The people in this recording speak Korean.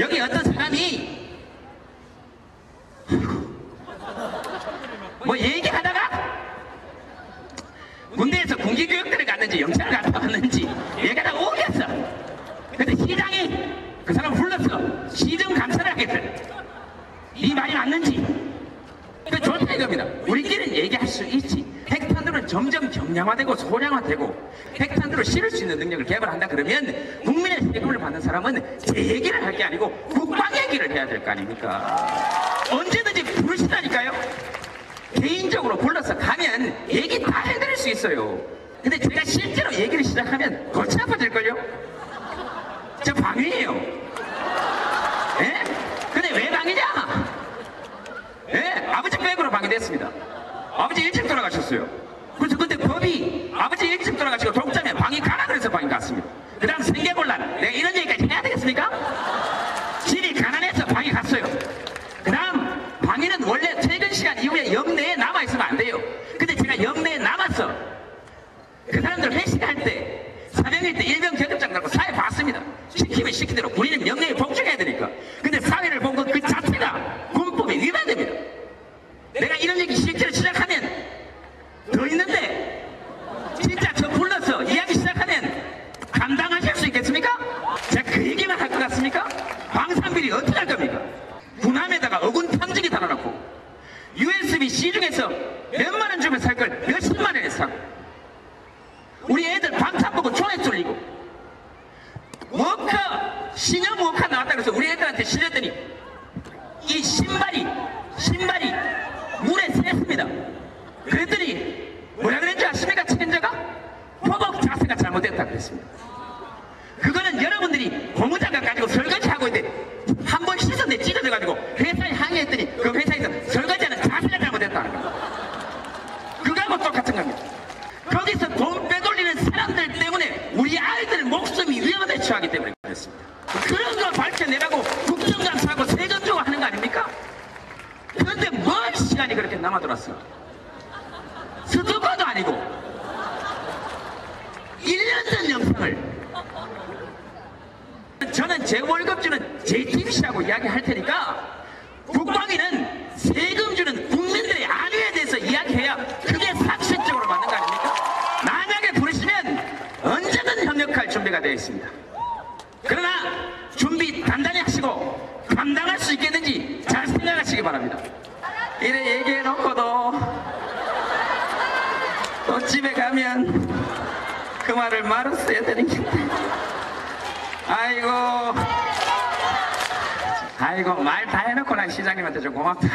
여기 어떤 사람이 뭐 얘기하다가 군대에서 군기교육대를 갔는지 영창을 갔다 왔는지 얘기하다가 오겠어. 근데 시장이 그 사람 불러서 시정 감사를 하겠대. 이 말이 맞는지. 그 좋다 이겁니다. 우리끼리는 얘기할 수 있지. 핵탄두는 점점 경량화되고 소량화되고 핵탄두를 실을 수 있는 능력을 개발한다 그러면 국민의 세금을 받는 사람은 제 얘기를 할 게 아니고 국방 얘기를 해야 될 거 아닙니까 언제든지 부르시다니까요 개인적으로 불러서 가면 얘기 다 해드릴 수 있어요 근데 제가 실제로 얘기를 시작하면 골치 아파질걸요 저 방위예요 예? 근데 왜 방이냐 예, 아버지 백으로 방해됐습니다. 아버지 일찍 돌아가셨어요. 그래서 그때 법이 아버지 일찍 돌아가시고 독자면 방이 가라 그래서 방이 갔습니다. 그 다음 생계곤란. 내가 이런 얘기까지 해야 되겠습니까? 집이 가난해서 방이 갔어요. 그 다음 방위는 원래 퇴근 시간 이후에 영내에 남아있으면 안 돼요. 근데 제가 남았어. 그 사람들 회식할 때 사병일 때 일병 계급장 달고 사회 봤습니다. 시키면 시킨 대로 우리는 영내에 복종해야 되니까. 근데 사회를 본 것 그 자체가 군법에 위반됩니다. 내가 이런 얘기 실제로 시작하면 더 있는데 진짜 저 불러서 이야기 시작하면 감당하실 수 있겠습니까? 제가 그 얘기만 할 것 같습니까? 방산비리 어떻게 할 겁니까? 군함에다가 어군 탐지기 달아놓고 USB 시중에서 몇만 원 주면 살걸 몇십만 원에 사고 우리 애들 방탄 보고 총에 쏠리고 워커 신형 워커 나왔다 그래서 우리 애들한테 실렸더니 이 신발이 신발이 물에 샜습니다. 그랬더니 뭐라 그랬는지 아십니까? 책임자가? 포복 자세가 잘못됐다 그랬습니다. 그거는 여러분들이 고무장갑 가지고 설거지 하고 있는데 한 번 씻었는데 찢어져가지고 회사에 항의했더니 그 회사에서 설거지하는 자세가 잘못됐다는 거예요 그거하고 똑같은 겁니다. 거기서 돈 빼돌리는 사람들 때문에 우리 아이들 목숨이 위험에 처하기 때문에 그렇습니다. 그런 걸 밝혀내라고 국정감사하고 세금 주고 하는 거 아닙니까? 그런데 뭘 시간이 그렇게 남아돌았어? 스토커도 아니고 1년 전 영상을 저는 제 월급 주는 JTBC하고 이야기할 테니까 국방위는 세금 주는 국민들의 안위에 대해서 이야기해야 그게 상식적으로 맞는 거 아닙니까? 만약에 부르시면 언제든 협력할 준비가 되어 있습니다. 그러나 준비 단단히 하시고 감당할 수 있겠는지 잘 생각하시기 바랍니다. 이래 얘기해 놓고도 또 집에 가면 그 말을 말로 써야 되는 게 아이고. 아이고 말 다 해놓고 난 시장님한테 좀 고맙다